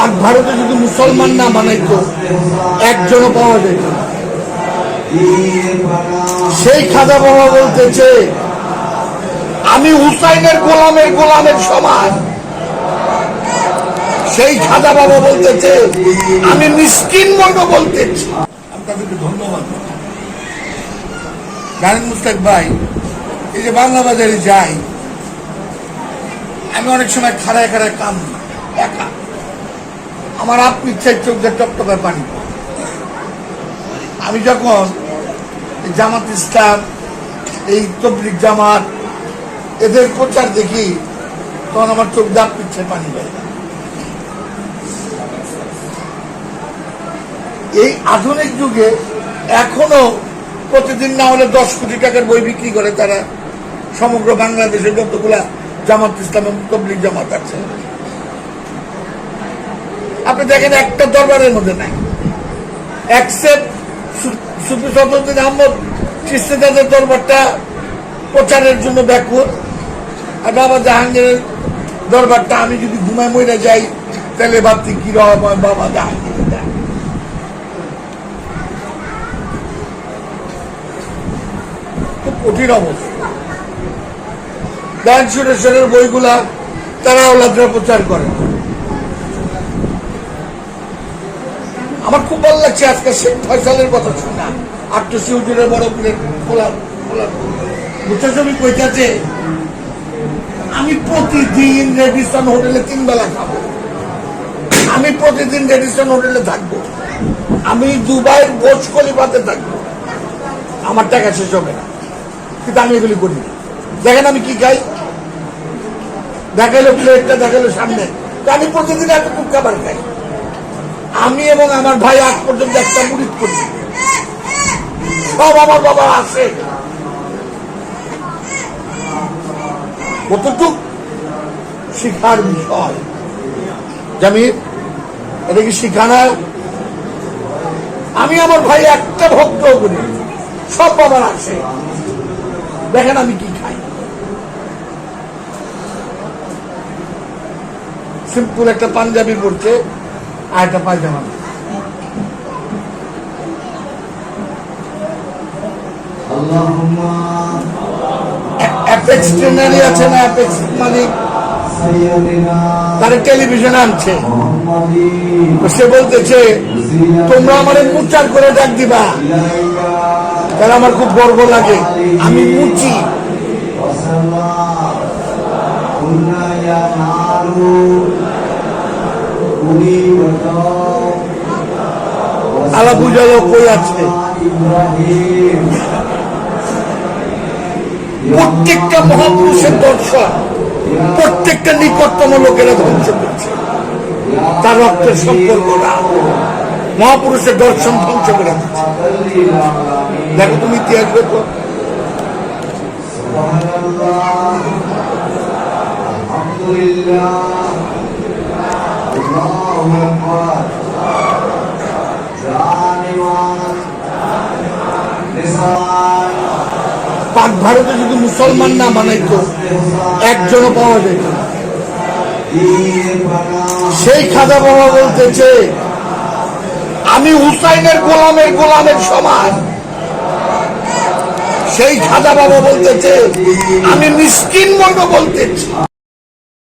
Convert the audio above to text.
পাক ভারতে যদি মুসলমান না বানাইতো, একজনও পাওয়া যেত সেই খাজা বাবা বলতেছে, আমি হুসাইনের গোলামের গোলামের সমান। সেই খাজা বাবা বলতেছে, আমি মিসকিন মন্ড বলতেছি। ধন্যবাদ। মুস্তাক ভাই, এই যে বাংলা বাজারে যাই, আমি অনেক সময় খাড়ায় খাড়ায় কাম একা। আমার আপনি ইচ্ছায় চোখ দিয়ে টপটপায় পানি। আমি যখন জামাত ইসলাম, এই তবলিক জামাত, এদের প্রচার দেখি, তখন আমার চোখ দাপ পিচ্ছে পানি বেড়ে এই আধুনিক যুগে এখনও প্রতিদিন না হলে দশ কোটি টাকার বই বিক্রি করে তারা সমগ্র বাংলাদেশের যতগুলা জামাত ইসলাম এবং তবলিক জামাত আছে। আপনি দেখেন একটা দরবারের মধ্যে নাই। অ্যাকসেপ্ট সুফি সদরুদ্দিন আহমদ চিস্তিদাদের দরবারটা প্রচারের জন্য ব্যাকুল। আর বাবা জাহাঙ্গীরের দরবারটা আমি যদি ঘুমায় মরে যাই, তাহলে ভাবছি কি রকম বাবা জাহাঙ্গীরের দেয়। খুব কঠিন অবস্থা। গান বইগুলা তারা ওলাদরা প্রচার করে আমার খুব ভালো লাগছে আজকে শেখ ফয়সালের কথা শুনে। আটটুসি হুজুরের বড় প্লেট খোলা খোলা। বুঝতে ছবি কইতাছে আমি প্রতিদিন রেডিসন হোটেলে তিন বেলা খাব। আমি প্রতিদিন রেডিসন হোটেলে থাকব। আমি দুবাইয়ের বোঝ কলিপাতে থাকব। আমার টাকা শেষ হবে না। কিন্তু আমি এগুলি করি। দেখেন আমি কি খাই? দেখাল প্লেটটা দেখাল সামনে। তো আমি প্রতিদিন এতটুকু খাবার খাই। আমি এবং আমার ভাই আজ পর্যন্ত একটা মুড়িদ করি সব আমার বাবা আছে। কতটুক শিখার বিষয়? জামির, এটা কি আমি আমার ভাই একটা ভক্ত করি। সব বাবার আছে। দেখেন আমি কি খাই। সিম্পল একটা পাঞ্জাবি পড়ছে আয়টা পায়জামা অ্যাপেক্স ট্রেনারই আছে না অ্যাপেক্স মালিক? তারা টেলিভিশনে আনছে। সে বলতেছে তোমরা আমার মুচার করে ডাক দিবা। তাহলে আমার খুব গর্ব লাগে। আমি মুচি। Oh আলা বুঝালো কই আছে? প্রত্যেকটা মহাপুরুষের দর্শন প্রত্যেকটা নিকটতম লোকেরা ধ্বংস করছে। তার রক্তের সম্পর্কটা মহাপুরুষের দর্শন ধ্বংস করে দিচ্ছে। দেখো তুমি ইতিহাস দেখো আলহামদুলিল্লাহ। পাক ভারতে যদি মুসলমান না বানাইতো, একজনও পাওয়া যেত সেই খাজা বাবা বলতেছে, আমি হুসাইনের গোলামের গোলামের সমান। সেই খাজা বাবা বলতেছে, আমি মিসকিন মন্ড বলতেছি।